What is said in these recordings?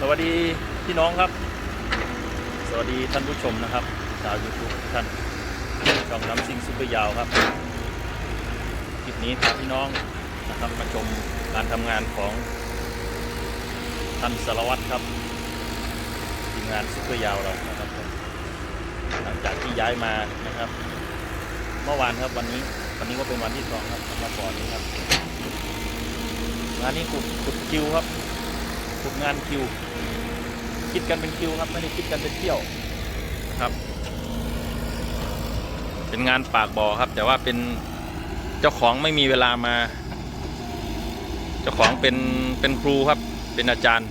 สวัสดีพี่น้องครับ สวัสดีท่านผู้ชมนะครับชาวยูทูบท่านช่องน้ำซิงซุปเปอร์ยาวครับคลิปนี้พาพี่น้องนะครับมาชมการทำงานของท่านสารวัตรครับทีมงานซุปเปอร์ยาวเรานะครับหลังจากที่ย้ายมานะครับ เมื่อวานครับวันนี้วันนี้ก็เป็นวันที่สองครับมาก่อนนี้ครับงานนี้ขุดขุดคิวครับ ทุกงานคิว คิดกันเป็นคิวครับไม่ได้คิดกันเป็นเที่ยวนะครับ เป็นงานปากบ่อครับ แต่ว่าเป็นเจ้าของไม่มีเวลามา เจ้าของเป็นเป็นครูครับ เป็นอาจารย์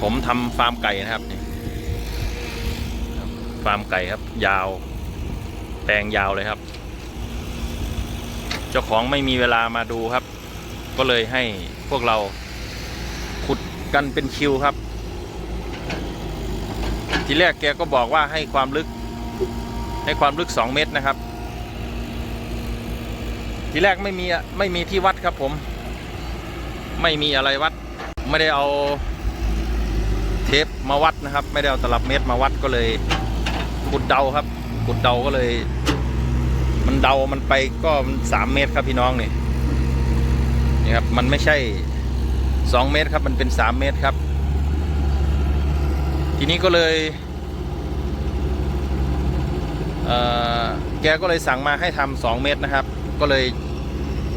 ผมทำฟาร์มไก่นะครับนี่ฟาร์มไก่ครับ ยาว แปลงยาวเลยครับ เจ้าของไม่มีเวลามาดูครับ ก็เลยให้พวกเรา กันเป็นคิวครับ ทีแรกแกก็บอกว่าให้ความลึก ให้ความลึก 2 เมตรนะครับ ทีแรกไม่มีไม่มีที่วัดครับผม ไม่มีอะไรวัด ไม่ได้เอาเทปมาวัดนะครับ ไม่ได้เอาตลับเมตรมาวัดก็เลยขุดเดาครับขุดเดาก็เลย มันเดามันไปก็มันสามเมตรครับพี่น้องนี่นี่ครับมันไม่ใช่ 2 เมตรครับมันเป็น 3 เมตรครับ ทีนี้ก็เลยเแกก็เลยสั่งมาให้ทำ2เมตรนะครับ ก็เลย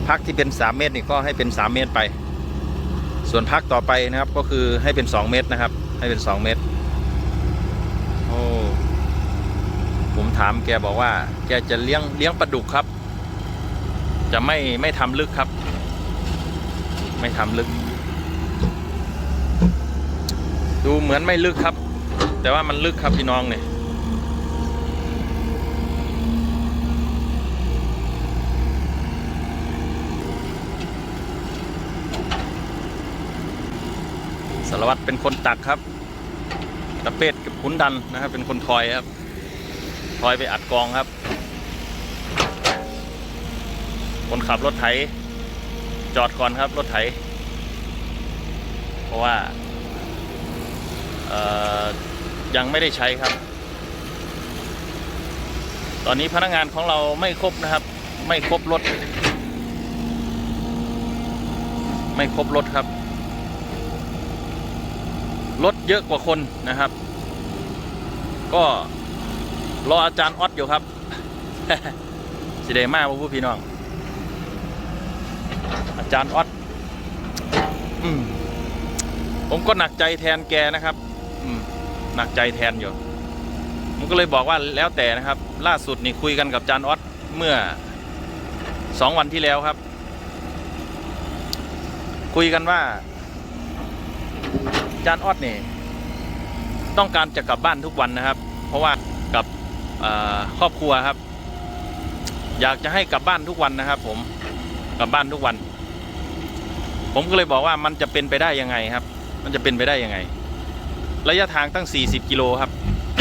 พักที่เป็น 3 เมตรนี่ก็ให้เป็น 3 เมตรไป ส่วนพักต่อไปนะครับก็คือให้เป็น 2 เมตรนะครับ ให้เป็น 2 เมตรโอ้ผมถามแกบอกว่า แกจะเลี้ยงเลี้ยงปลาดุกครับ จะไม่ไม่ทำลึกครับ ไม่ทำลึก ดูเหมือนไม่ลึกครับ แต่ว่ามันลึกครับพี่น้องเนี่ยสารวัตรเป็นคนตักครับตะเป็ดกับขุนดันนะครับ เป็นคนทอยครับทอยไปอัดกองครับ คนขับรถไถ จอดก่อนครับรถไถ เพราะว่า ยังไม่ได้ใช้ครับ ตอนนี้พนักงานของเราไม่ครบนะครับ ไม่ครบรถ ไม่ครบรถครับ รถเยอะกว่าคนนะครับ ก็รออาจารย์ออดอยู่ครับสิเดมาพูพี่น้อง อาจารย์ออดอมผมก็หนักใจแทนแกนะครับ อืมหนักใจแทนอยู่ผมก็เลยบอกว่าแล้วแต่นะครับ ล่าสุดนี่คุยกันกับจานออสเมื่อสองวันที่แล้วครับ คุยกันว่าจานออสนี่ต้องการจะกลับบ้านทุกวันนะครับ เพราะว่ากับครอบครัวครับ อยากจะให้กลับบ้านทุกวันนะครับ ผมกลับบ้านทุกวัน ผมก็เลยบอกว่ามันจะเป็นไปได้ยังไงครับ มันจะเป็นไปได้ยังไง ระยะทางตั้ง 40 กิโลครับ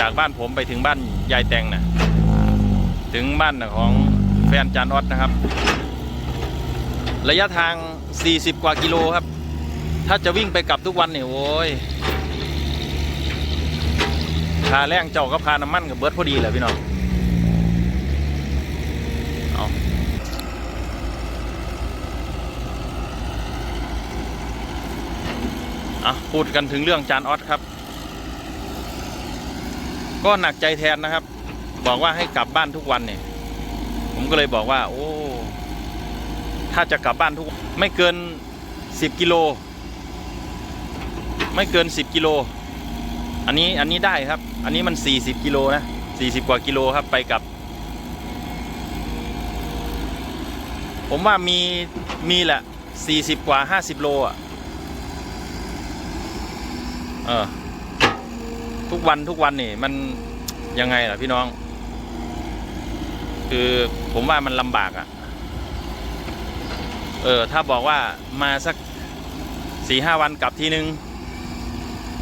จากบ้านผมไปถึงบ้านยายแตงนะถึงบ้านของแฟนจานออดนะครับ ระยะทาง 40 กว่ากิโลครับ ถ้าจะวิ่งไปกลับทุกวันเนี่ยโว้ยคาแรงเจ้ากับคาน้ำมันกับเบิร์ดพอดีแหละพี่น้องเอาอะพูดกันถึงเรื่องจานออสครับ ก็หนักใจแทนนะครับ บอกว่าให้กลับบ้านทุกวันเนี่ย ผมก็เลยบอกว่า โอ้ ถ้าจะกลับบ้านทุกไม่เกินสิบกิโล ไม่เกินสิบกิโล อันนี้อันนี้ได้ครับ อันนี้มันสี่สิบกิโลนะสี่สิบกว่ากิโลครับไปกับ ผมว่ามีมีแหละสี่สิบกว่าห้าสิบโลอะ เออ ทุกวันทุกวันนี่ มันยังไงล่ะพี่น้อง คือผมว่ามันลำบากอะ่ะ เออ ถ้าบอกว่ามาสักสี่ห้าวันกลับทีนึง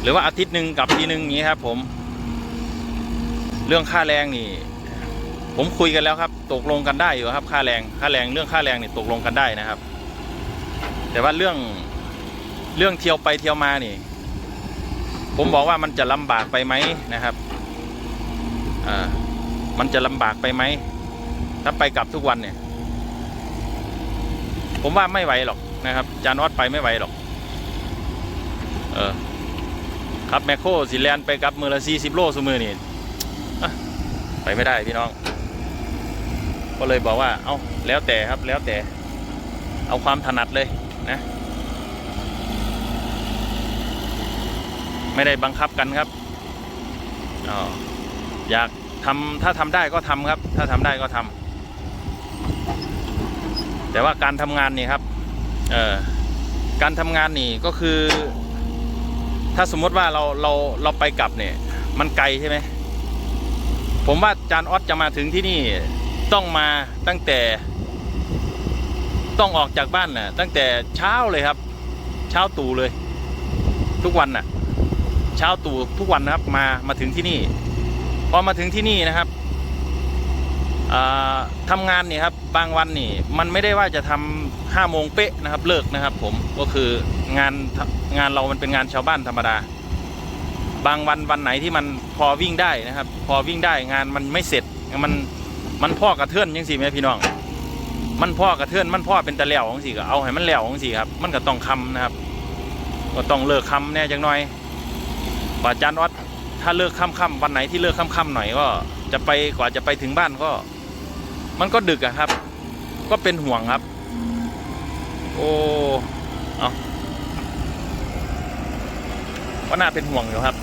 หรือว่าอาทิตย์หนึ่งกลับทีนึงอย่างนี้ครับ ผม เรื่องค่าแรงนี่ ผมคุยกันแล้วครับ ตกลงกันได้อยู่ครับ ค่าแรงค่าแรงเรื่องค่าแรงนี่ตกลงกันได้นะครับ แต่ว่าเรื่องเรื่องเที่ยวไปเที่ยวมานี่ ผมบอกว่ามันจะลำบากไปไหมนะครับอ่ามันจะลำบากไปไหมถ้าไปกลับทุกวันเนี่ย ผมว่าไม่ไหวหรอกนะครับ จานอดไปไม่ไหวหรอก เออครับแมคโครสิแลนไปกับมือละสี่สิบโลสมือนี่ไปไม่ได้พี่น้อง ก็เลยบอกว่า เอ้าแล้วแต่ครับแล้วแต่ เอาความถนัดเลยนะ ไม่ได้บังคับกันครับออยากทำถ้าทำได้ก็ทำครับ ถ้าทำได้ก็ทำแต่ว่าการทำงานนี่ครับเออการทำงานนี่ก็คือ ถ้าสมมติว่าเราเราเราไปกลับเนี่ย มันไกลใช่ไหมผมว่าจานออสจะมาถึงที่นี่ต้องมาตั้งแต่ ต้องออกจากบ้านน่ะ ตั้งแต่เช้าเลยครับ เช้าตู่เลย ทุกวันน่ะ เช้าตู่ทุกวันนะครับมามาถึงที่นี่พอมาถึงที่นี่นะครับอ่าทำงานนี่ครับบางวันนี่มันไม่ได้ว่าจะทำห้าโมงเป๊ะนะครับเลิกนะครับ ผมก็คืองานงานเรามันเป็นงานชาวบ้านธรรมดา บางวันวันไหนที่มันพอวิ่งได้นะครับ พอวิ่งได้งานมันไม่เสร็จมันมันพ่อกระเทือนยังสิแม่พี่น้อง มันพ่อกระเทือนมันพ่อเป็นตะแล้วของสิก็เอาให้มันแล้วของสิครับมันก็ต้องคำนะครับ ก็ต้องเลิกคำแน่จังหน่อย ป่าจานออดถ้าเลิกค่ำๆวันไหนที่เลิกค่ำๆหน่อยก็จะไปกว่าจะไปถึงบ้านก็ มันก็ดึกอะครับ ก็เป็นห่วงครับ โอ้เอาก็น่าเป็นห่วงอยู่ครับ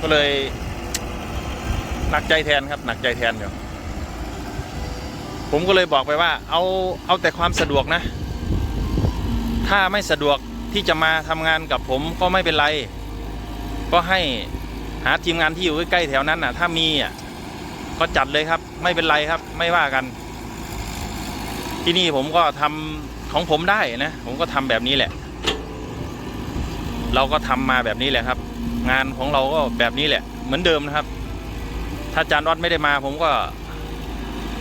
ก็เลยหนักใจแทนครับหนักใจแทนอยู่ผมก็เลยบอกไปว่า เอาเอาแต่ความสะดวกนะ ถ้าไม่สะดวกที่จะมาทำงานกับผมก็ไม่เป็นไร ก็ให้หาทีมงานที่อยู่ใกล้ๆแถวนั้นน่ะ ถ้ามีอะก็จัดเลยครับ ไม่เป็นไรครับ ไม่ว่ากัน ที่นี่ผมก็ทำของผมได้นะ ผมก็ทำแบบนี้แหละ เราก็ทำมาแบบนี้แหละครับ งานของเราก็แบบนี้แหละ เหมือนเดิมนะครับ ถ้าจานรอดไม่ได้มา ผมก็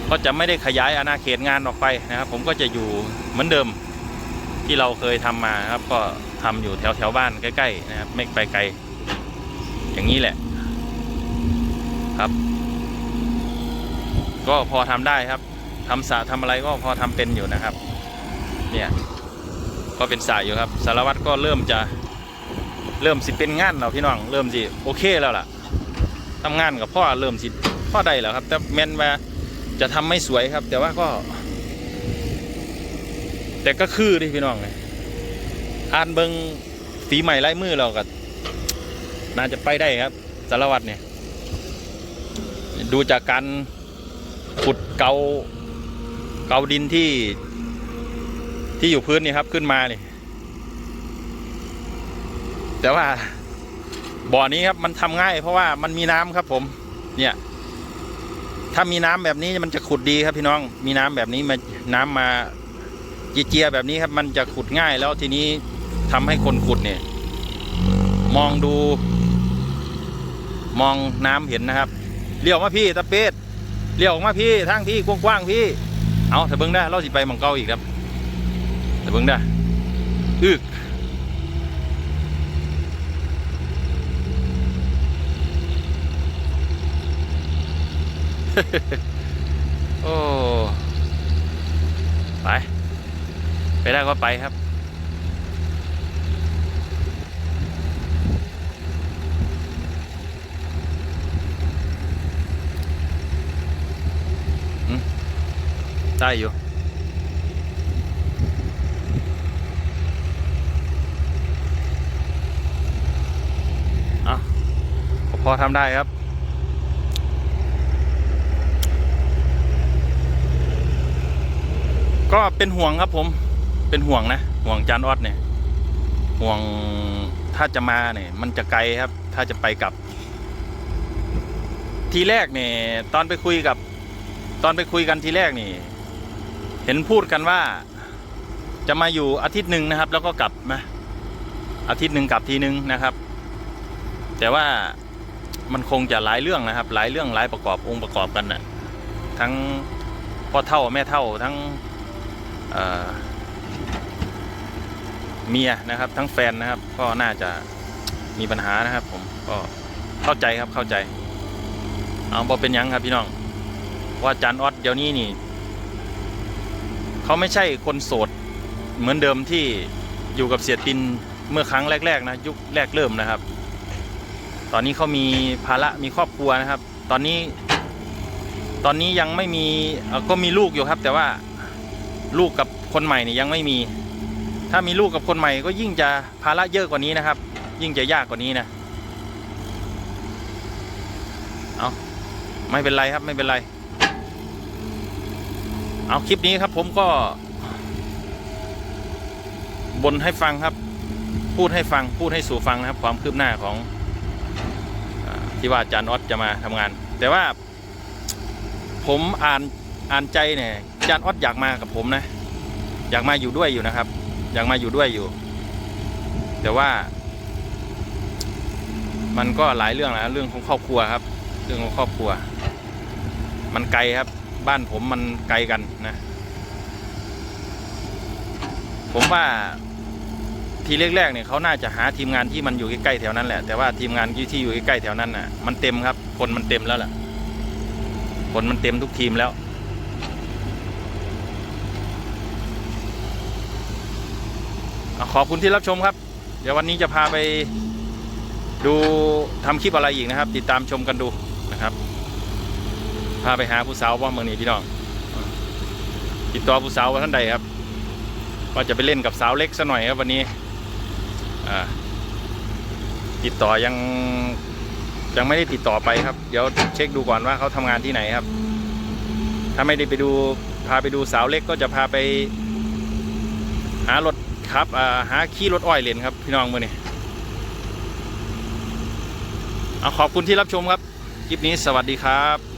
ก็จะไม่ได้ขยายอาณาเขตงานออกไปนะครับ ผมก็จะอยู่เหมือนเดิม ที่เราเคยทำมาครับ ก็ทำอยู่แถวแถวบ้านใกล้ๆนะครับ ไม่ไปไกล อย่างนี้แหละครับ ก็พอทำได้ครับทำสระทำอะไรก็พอทำเป็นอยู่นะครับ เนี่ยก็เป็นสระอยู่ครับสารวัตรก็เริ่มจะเริ่มสิเป็นงานแล้วพี่น้องเริ่มสิโอเคแล้วล่ะทำงานกับพ่อเริ่มสิพ่อได้แล้วครับ แต่แมนว่าจะทำไม่สวยครับ แต่ว่าก็ แต่ก็คือดิพี่น้องอ่านเบิงฝีใหม่ลายมือเราก็ น่าจะไปได้ครับ สารวัตรเนี่ย ดูจากการขุดเกาเกาดินที่ที่อยู่พื้นนี่ครับขึ้นมานี่แต่ว่าบ่อนี้ครับมันทำง่าย เพราะว่ามันมีน้ำครับ ผม เนี่ย ถ้ามีน้ำแบบนี้มันจะขุดดีครับพี่น้อง มีน้ำแบบนี้มาน้ำมาเจียแบบนี้ครับ มันจะขุดง่ายแล้วทีนี้ทำให้คนขุดเนี่ย มองดู มองน้ำเห็นนะครับเลี้ยวมาพี่ตะเป็ดเลี้ยวออกมาพี่ทางพี่กว้างๆพี่ เอาถ้าเบิ้งได้เราสิไปมองเก้าอีกครับถ้าเบิ้งได้อึกโอ้ ไป ไปได้ก็ไปครับ ได้อยู่เอาพอทำได้ครับก็เป็นห่วงครับผม เป็นห่วงนะ ห่วงจานออดเนี่ย ห่วงถ้าจะมาเนี่ย มันจะไกลครับ ถ้าจะไปกลับ ทีแรกเนี่ย ตอนไปคุยกับ ตอนไปคุยกันทีแรกนี่ ห็นพูดกันว่า จะมาอยู่อาทิตย์หนึ่งนะครับ แล้วก็กลับมาอาทิตย์หนึ่งกลับทีหนึ่งนะครับ แต่ว่ามันคงจะหลายเรื่องนะครับ หลายเรื่องหลายประกอบองค์ประกอบกันนะ่ะทั้งพ่อเท่าแม่เท่าทั้งเมียนะครับ ทั้งแฟนนะครับ ก็น่าจะมีปัญหานะครับ ผมก็เข้าใจครับเข้าใจ เอาบอเป็นยังครับพี่น้องว่าจารย์ออดเดี๋ยวนี้นี่ เขาไม่ใช่คนโสดเหมือนเดิมที่อยู่กับเสียตินเมื่อครั้งแรก ๆ นะ ยุคแรกเริ่มนะครับ ตอนนี้เขามีภาระมีครอบครัวนะครับ ตอนนี้ ตอนนี้ยังไม่มีก็มีลูกอยู่ครับ แต่ว่าลูกกับคนใหม่เนี่ยังไม่มี ถ้ามีลูกกับคนใหม่ก็ยิ่งจะภาระเยอะกว่านี้นะครับ ยิ่งจะยากกว่านี้นะเอาไม่เป็นไรครับไม่เป็นไร เอาคลิปนี้ครับผมก็ บนให้ฟังครับ พูดให้ฟังพูดให้สู่ฟังนะครับ ความคืบหน้าของอที่ว่าจารย์ออสจะมาทำงาน แต่ว่า ผมอ่านอ่านใจเนี่ยจารย์ออสอยากมากับผมนะอยากมาอยู่ด้วยอยู่นะครับ อยากมาอยู่ด้วยอยู่ แต่ว่า มันก็หลายเรื่องนะเรื่องของครอบครัวครับ เรื่องของครอบครัว มันไกลครับ บ้านผมมันไกลกันนะ ผมว่าทีแรกๆเนี่ยเขาน่าจะหาทีมงานที่มันอยู่ใกล้ๆแถวนั้นแหละ แต่ว่าทีมงานที่อยู่ใกล้ๆแถวนั้นน่ะมันเต็มครับ คนมันเต็มแล้วล่ะ คนมันเต็มทุกทีมแล้วขอบคุณที่รับชมครับ เดี๋ยววันนี้จะพาไปดูทำคลิปอะไรอีกนะครับ ติดตามชมกันดูนะครับ พาไปหาผู้สาวว่าเมืองนี้พี่น้องติดต่อผู้สาวว่าท่านใดครับว่าจะไปเล่นกับสาวเล็กซะหน่อยครับวันนี้อ่าติดต่อยังยังไม่ได้ติดต่อไปครับ เดี๋ยวเช็คดูก่อนว่าเขาทำงานที่ไหนครับ ถ้าไม่ได้ไปดูพาไปดูสาวเล็กก็จะพาไป หารถครับอ่าหาขี่รถอ้อยเลนครับ พี่น้องมือนี่เอาขอบคุณที่รับชมครับคลิปนี้สวัสดีครับ